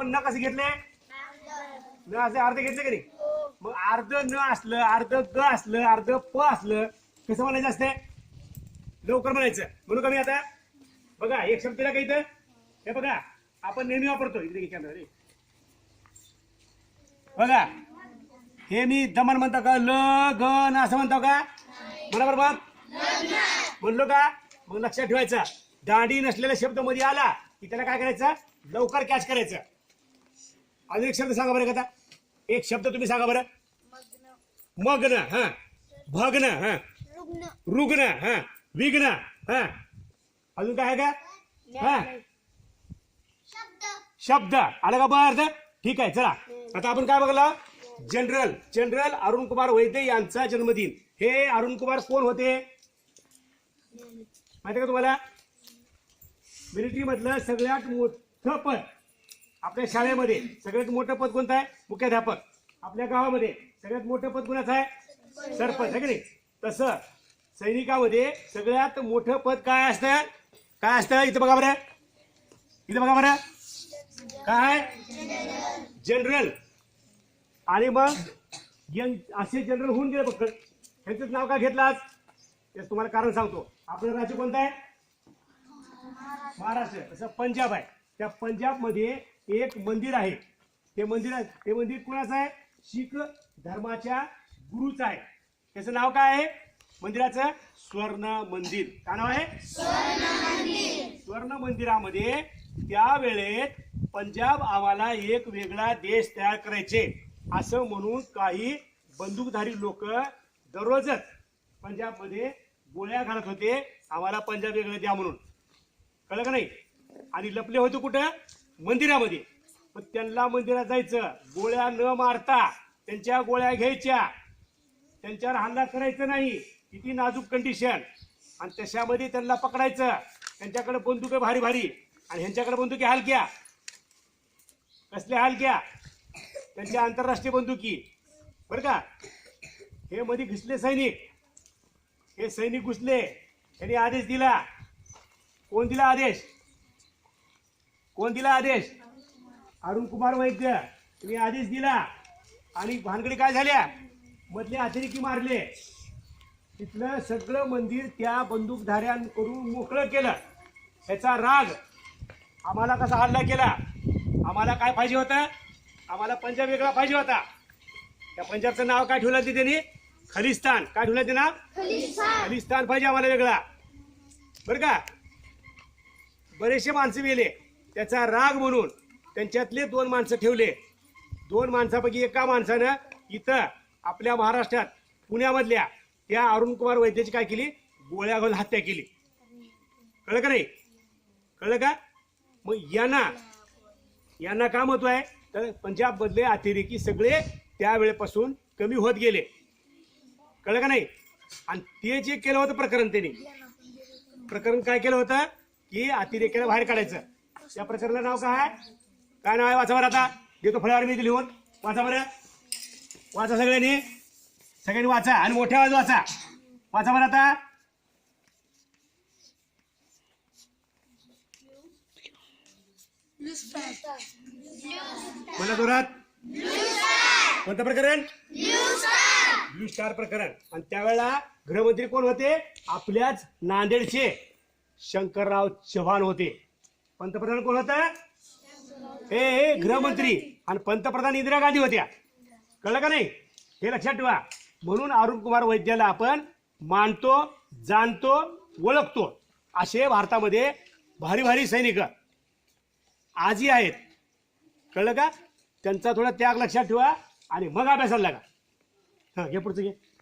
आपण न कसे घेतले? न असे अर्ध घेतले की नाही? मग अर्ध न असलं अर्ध ग असलं अर्ध प असलं कसं म्हणायचं असते? लवकर म्हणायचं. म्हणू का मी आता? बघा एक शब्द दिला का इथं. हे बघा आपण नेहमी वापरतो इकडे घे camera रे. बघा हे मी दमन म्हणतो का? ल ग न असं म्हणतो का? बरोबर म्हणलो का? मग लक्षात ठेवायचं. दांडी नसलेला शब्दमध्ये आला की त्याला काय करायचं? लवकर कॅच करायचं. अजून एक शब्द सांगा बरं का आता एक शब्द तुम्ही सांगा बरं. मग्न हा. भग्न हा. रुग्ण. हा. विघ्न हा. अजून काय आहे का? हा. शब्द. आला का बा अर्थ? ठीक आहे चला. आता आपण काय बघला? जनरल जनरल अरुण कुमार वैद्य यांचा जन्मदिन. हे अरुण कुमार कोण होते? माहिती का तुम्हाला? मिलिटरी मधलं सगळ्यात मोठं पद. आपल्या शाळेमध्ये सगळ्यात मोठं पद कोणतं आहे? मुख्याध्यापक. आपल्या गावामध्ये सगळ्यात मोठं पद कोणाचं आहे? सरपंच आहे की नाही? तसं सैनिकामध्ये सगळ्यात मोठं पद काय असतं? काय असतं? इथं बघा बरं. इथं बघा बरं. काय जनरल आणि मग यंग असे जनरल होऊन गेले फक्त. ह्यांचंच नाव काय घेतलं आज? तेच तुम्हाला कारण सांगतो. आपलं राज्य कोणतं आहे? महाराष्ट्र. तसं पंजाब आहे. त्या पंजाबमध्ये एक मंदिर आहे. ते मंदिर हे ते मंदिर कोणाचं आहे? शीख धर्माच्या गुरुचं आहे. त्याचं नाव काय आहे? मंदिराचं स्वर्ण मंदिर. काय नाव आहे? स्वर्ण मंदिरामध्ये त्यावेळेत पंजाब आम्हाला एक वेगळा देश तयार करायचे. असं म्हणून काही बंदूकधारी लोक दररोजच पंजाबमध्ये गोळ्या घालत होते. आम्हाला पंजाब वेगळं द्या म्हणून. कळलं का नाही? आणि लपले होते कुठं? मंदिरामध्ये. पण त्यांना मंदिरात जायचं. गोळ्या न मारता त्यांच्या गोळ्या घ्यायच्या. त्यांच्यावर हल्ला करायचं नाही. किती नाजूक कंडिशन आणि तशामध्ये त्यांना पकडायचं. त्यांच्याकडे बंदुके भारी भारी. आणि ह्यांच्याकडे बंदुकी हलक्या कसल्या हलक्या त्यांच्या आंतरराष्ट्रीय बंदुकी. बरं का? हे मध्ये घुसले सैनिक. हे सैनिक घुसले. त्यांनी आदेश दिला. कोण दिला आदेश? कोण दिला आदेश? अरुण कुमार वैद्य. त्यांनी आदेश दिला. आणि भानगडी काय झाल्या? मधले अतिरेकी मारले. तिथलं सगळं मंदिर त्या बंदूकधाऱ्यांकडून मोकळं केलं. त्याचा राग आम्हाला कसा हल्ला केला? आम्हाला काय पाहिजे होतं? आम्हाला पंजाब वेगळा पाहिजे होता. त्या पंजाबचं नाव काय ठेवलं ते त्यांनी? खलिस्तान. काय ठेवलं ते नाव? खलिस्तान पाहिजे आम्हाला वेगळा. बरं का? बरेचसे माणसं मेले. त्याचा राग म्हणून त्यांच्यातले दोन माणसं ठेवले. दोन माणसापैकी एका माणसानं इथं आपल्या महाराष्ट्रात पुण्यामधल्या त्या अरुण कुमार वैद्याची काय केली? गोळ्या घालून हत्या केली. कळलं का नाही? कळलं का? मग यांना यांना का महत्त्व आहे? तर पंजाबमधले अतिरेकी सगळे त्यावेळेपासून कमी होत गेले. कळलं का नाही? आणि ते जे केलं होतं प्रकरण त्यांनी. प्रकरण काय केलं होतं? की अतिरेक्याला बाहेर काढायचं. या प्रकरणाचं नाव काय? काय नाव आहे? वाचा बरं आता. घेतो फळ्यावर मी लिहून. वाचा बरं. वाचा सगळ्यांनी. सगळ्यांनी वाचा आणि मोठ्या आवाज वाचा. वाचा बरं आता. मला जोरात. कोणतं प्रकरण? ब्लू स्टार प्रकरण. आणि त्यावेळेला गृहमंत्री कोण होते? आपल्याच नांदेडचे शंकरराव चव्हाण होते. पंतप्रधान कोण होता? हे हे गृहमंत्री आणि पंतप्रधान इंदिरा गांधी होत्या. कळलं का नाही? हे लक्षात ठेवा. म्हणून अरुण कुमार वैद्याला आपण मानतो जाणतो ओळखतो असे भारतामध्ये भारी भारी सैनिक आजही आहेत. कळलं का? त्यांचा थोडा त्याग लक्षात ठेवा आणि मग अभ्यासाला लागा. हा घे पुढचं घे.